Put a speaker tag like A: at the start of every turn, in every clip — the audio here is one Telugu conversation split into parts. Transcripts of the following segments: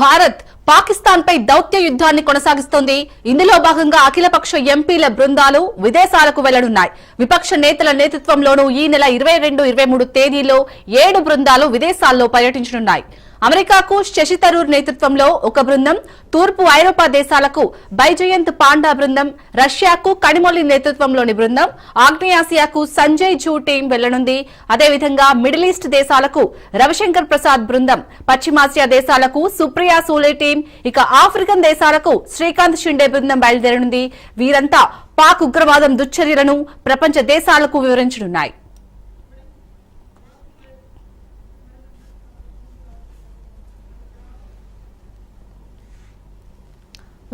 A: భారత్ పాకిస్తాన్ పై దౌత్య యుద్ధాన్ని కొనసాగిస్తోంది. ఇందులో భాగంగా అఖిలపక్ష ఎంపీల బృందాలు విదేశాలకు వెళ్ళనున్నాయి. విపక్ష నేతల నేతృత్వంలోనూ ఈ నెల ఇరవై రెండు ఇరవై మూడు తేదీలో ఏడు బృందాలు విదేశాల్లో పర్యటించనున్నాయి. అమెరికాకు శశి తరూర్ నేతృత్వంలో ఒక బృందం తూర్పు ఐరోపా దేశాలకు బైజయంత్ పాండా బృందం రష్యాకు కణిమొల్లి నేతృత్వంలోని బృందం ఆగ్నేయాసియాకు సంజయ్ జూ టీం వెళ్ళనుంది. అదేవిధంగా మిడిల్ ఈస్ట్ దేశాలకు రవిశంకర్ ప్రసాద్ బృందం పశ్చిమాసియా దేశాలకు సుప్రియా సూలే టీం ఇక ఆఫ్రికన్ దేశాలకు శ్రీకాంత్ షిండే బృందం బయలుదేరనుంది. వీరంతా పాక్ ఉగ్రవాదం దుశ్చర్యలను ప్రపంచ దేశాలకు వివరించనున్నాయి.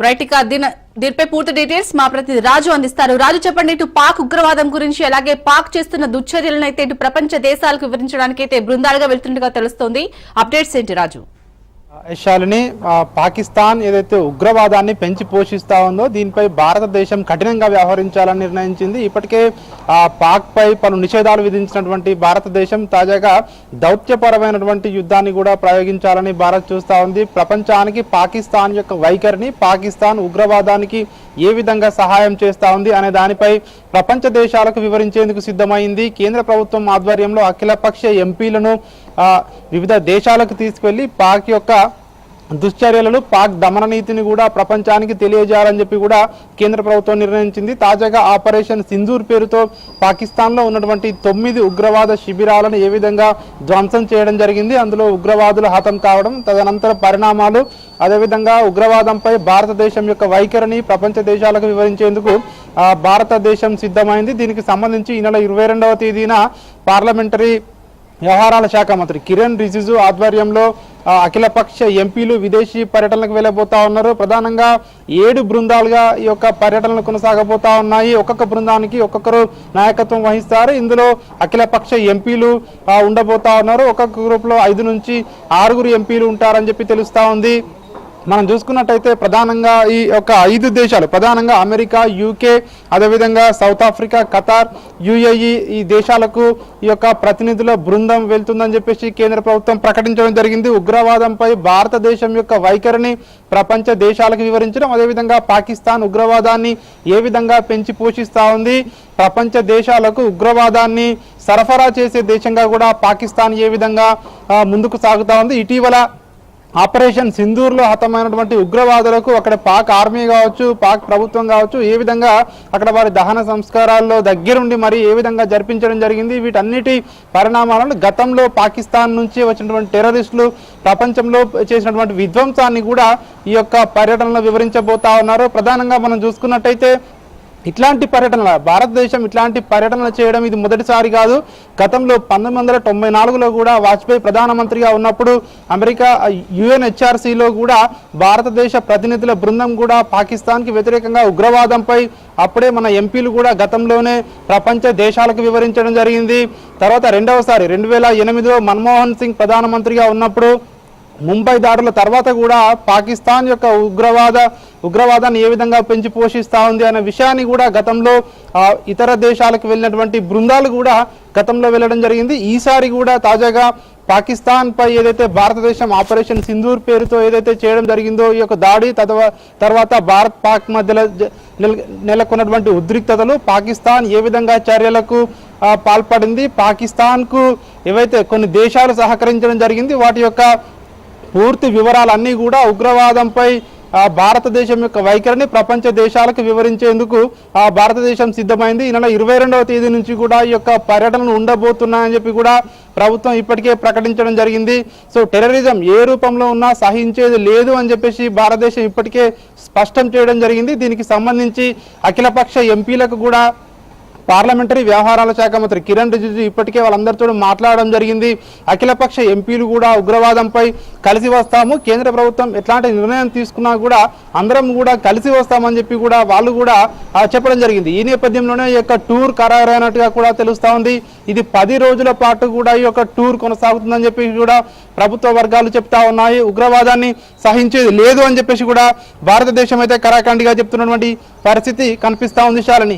A: రైట్ ఇక దీని దీనిపై పూర్తి డీటెయిల్స్ మా ప్రతినిధి రాజు అందిస్తారు. రాజు చెప్పండి ఇటు పాక్ ఉగ్రవాదం గురించి అలాగే పాక్ చేస్తున్న దుశ్చర్యలను అయితే ఇటు ప్రపంచ దేశాలకు వివరించడానికి అయితే బృందాలుగా వెళ్తున్నట్టుగా తెలుస్తోంది. అప్డేట్స్ ఏంటి రాజు?
B: శాలిని పాకిస్తాన్ ఏదైతే ఉగ్రవాదాన్ని పెంచి పోషిస్తా ఉందో దీనిపై భారతదేశం కఠినంగా వ్యవహరించాలని నిర్ణయించింది. ఇప్పటికే పాక్పై పలు నిషేధాలు విధించినటువంటి భారతదేశం తాజాగా దౌత్యపరమైనటువంటి యుద్ధాన్ని కూడా ప్రయోగించాలని భారత్ చూస్తా ఉంది. ప్రపంచానికి పాకిస్తాన్ యొక్క వైఖరిని పాకిస్తాన్ ఉగ్రవాదానికి ఏ విధంగా సహాయం చేస్తా ఉంది అనే దానిపై ప్రపంచ దేశాలకు వివరించేందుకు సిద్ధమైంది. కేంద్ర ప్రభుత్వం ఆధ్వర్యంలో అఖిలపక్ష ఎంపీలను వివిధ దేశాలకు తీసుకువెళ్ళి పాక్ యొక్క దుశ్చర్యలను పాక్ దమన నీతిని కూడా ప్రపంచానికి తెలియజేయాలని చెప్పి కూడా కేంద్ర ప్రభుత్వం నిర్ణయించింది. తాజాగా ఆపరేషన్ సింధూర్ పేరుతో పాకిస్తాన్లో ఉన్నటువంటి తొమ్మిది ఉగ్రవాద శిబిరాలను ఏ విధంగా ధ్వంసం చేయడం జరిగింది అందులో ఉగ్రవాదులు హతం కావడం తదనంతర పరిణామాలు అదేవిధంగా ఉగ్రవాదంపై భారతదేశం యొక్క వైఖరిని ప్రపంచ దేశాలకు వివరించేందుకు భారతదేశం సిద్ధమైంది. దీనికి సంబంధించి ఈ నెల ఇరవై రెండవ తేదీన పార్లమెంటరీ వ్యవహారాల శాఖ మంత్రి కిరణ్ రిజిజు ఆధ్వర్యంలో అఖిలపక్ష ఎంపీలు విదేశీ పర్యటనలకు వెళ్ళబోతా ఉన్నారు. ప్రధానంగా ఏడు బృందాలుగా ఈ యొక్క పర్యటనలు కొనసాగబోతా ఉన్నాయి. ఒక్కొక్క బృందానికి ఒక్కొక్కరు నాయకత్వం వహిస్తారు. ఇందులో అఖిలపక్ష ఎంపీలు ఉండబోతా ఉన్నారు. ఒక్కొక్క గ్రూప్లో ఐదు నుంచి ఆరుగురు ఎంపీలు ఉంటారని చెప్పి తెలుస్తా ఉంది. మనం చూసుకున్నట్టయితే ప్రధానంగా ఈ యొక్క ఐదు దేశాలు ప్రధానంగా అమెరికా యూకే అదేవిధంగా సౌత్ ఆఫ్రికా ఖతార్ యుఏఈ ఈ దేశాలకు ఈ యొక్క ప్రతినిధుల బృందం వెళ్తుందని చెప్పేసి కేంద్ర ప్రభుత్వం ప్రకటించడం జరిగింది. ఉగ్రవాదంపై భారతదేశం యొక్క వైఖరిని ప్రపంచ దేశాలకు వివరించడం అదేవిధంగా పాకిస్తాన్ ఉగ్రవాదాన్ని ఏ విధంగా పెంచి పోషిస్తూ ఉంది ప్రపంచ దేశాలకు ఉగ్రవాదాన్ని సరఫరా చేసే దేశంగా కూడా పాకిస్తాన్ ఏ విధంగా ముందుకు సాగుతా ఉంది. ఇటీవల ఆపరేషన్ సింధూర్లో హతమైనటువంటి ఉగ్రవాదులకు అక్కడ పాక్ ఆర్మీ కావచ్చు పాక్ ప్రభుత్వం కావచ్చు ఏ విధంగా అక్కడ వారి దహన సంస్కారాల్లో దగ్గరుండి మరి ఏ విధంగా జరిపించడం జరిగింది వీటన్నిటి పరిణామాలను గతంలో పాకిస్తాన్ నుంచి వచ్చినటువంటి టెర్రరిస్టులు ప్రపంచంలో చేసినటువంటి విధ్వంసాన్ని కూడా ఈ యొక్క పర్యటనలో వివరించబోతా ఉన్నారు. ప్రధానంగా మనం చూసుకున్నట్టయితే ఇట్లాంటి పర్యటనల భారతదేశం ఇట్లాంటి పర్యటనలు చేయడం ఇది మొదటిసారి కాదు. గతంలో పంతొమ్మిది వందల తొంభై నాలుగులో కూడా వాజ్పేయి ప్రధానమంత్రిగా ఉన్నప్పుడు అమెరికా యుఎన్హెచ్ఆర్సీలో కూడా భారతదేశ ప్రతినిధుల బృందం కూడా పాకిస్తాన్కి వ్యతిరేకంగా ఉగ్రవాదంపై అప్పుడే మన ఎంపీలు కూడా గతంలోనే ప్రపంచ దేశాలకు వివరించడం జరిగింది. తర్వాత రెండవసారి రెండు వేల ఎనిమిదిలో మన్మోహన్ సింగ్ ప్రధానమంత్రిగా ఉన్నప్పుడు ముంబై దాడుల తర్వాత కూడా పాకిస్తాన్ యొక్క ఉగ్రవాద ఉగ్రవాదాన్ని ఏ విధంగా పెంచి పోషిస్తూ ఉంది అనే విషయాన్ని కూడా గతంలో ఇతర దేశాలకు వెళ్ళినటువంటి బృందాలు కూడా గతంలో వెళ్ళడం జరిగింది. ఈసారి కూడా తాజాగా పాకిస్తాన్ పై ఏదైతే భారతదేశం ఆపరేషన్ సింధూర్ పేరుతో ఏదైతే చేయడం జరిగిందో ఈ యొక్క దాడి తదవ- తర్వాత భారత్ పాక్ మధ్యలో నెలకొన్నటువంటి ఉద్రిక్తతలు పాకిస్తాన్ ఏ విధంగా చర్యలకు పాల్పడింది పాకిస్తాన్కు ఏవైతే కొన్ని దేశాలు సహకరించడం జరిగింది వాటి యొక్క పూర్తి వివరాలన్నీ కూడా ఉగ్రవాదంపై భారతదేశం యొక్క వైఖరిని ప్రపంచ దేశాలకు వివరించేందుకు ఆ భారతదేశం సిద్ధమైంది. ఈ నెల ఇరవై రెండవ తేదీ నుంచి కూడా ఈ యొక్క పర్యటనలు ఉండబోతున్నాయని చెప్పి కూడా ప్రభుత్వం ఇప్పటికే ప్రకటించడం జరిగింది. సో టెర్రరిజం ఏ రూపంలో ఉన్నా సహించేది లేదు అని చెప్పేసి భారతదేశం ఇప్పటికే స్పష్టం చేయడం జరిగింది. దీనికి సంబంధించి అఖిలపక్ష ఎంపీలకు కూడా పార్లమెంటరీ వ్యవహారాల శాఖ మంత్రి కిరణ్ రిజిజు ఇప్పటికే వాళ్ళందరితో మాట్లాడడం జరిగింది. అఖిలపక్ష ఎంపీలు కూడా ఉగ్రవాదంపై కలిసి వస్తాము. కేంద్ర ప్రభుత్వం ఎట్లాంటి నిర్ణయం తీసుకున్నా కూడా అందరం కూడా కలిసి వస్తామని చెప్పి కూడా వాళ్ళు కూడా చెప్పడం జరిగింది. ఈ నేపథ్యంలోనే ఈ యొక్క టూర్ ఖరారైనట్టుగా కూడా తెలుస్తా ఉంది. ఇది పది రోజుల పాటు కూడా ఈ యొక్క టూర్ కొనసాగుతుందని చెప్పి కూడా ప్రభుత్వ వర్గాలు చెప్తా ఉన్నాయి. ఉగ్రవాదాన్ని సహించేది లేదు అని చెప్పేసి కూడా భారతదేశం అయితే కరాఖండిగా చెప్తున్నటువంటి పరిస్థితి కనిపిస్తూ ఉంది శాలని.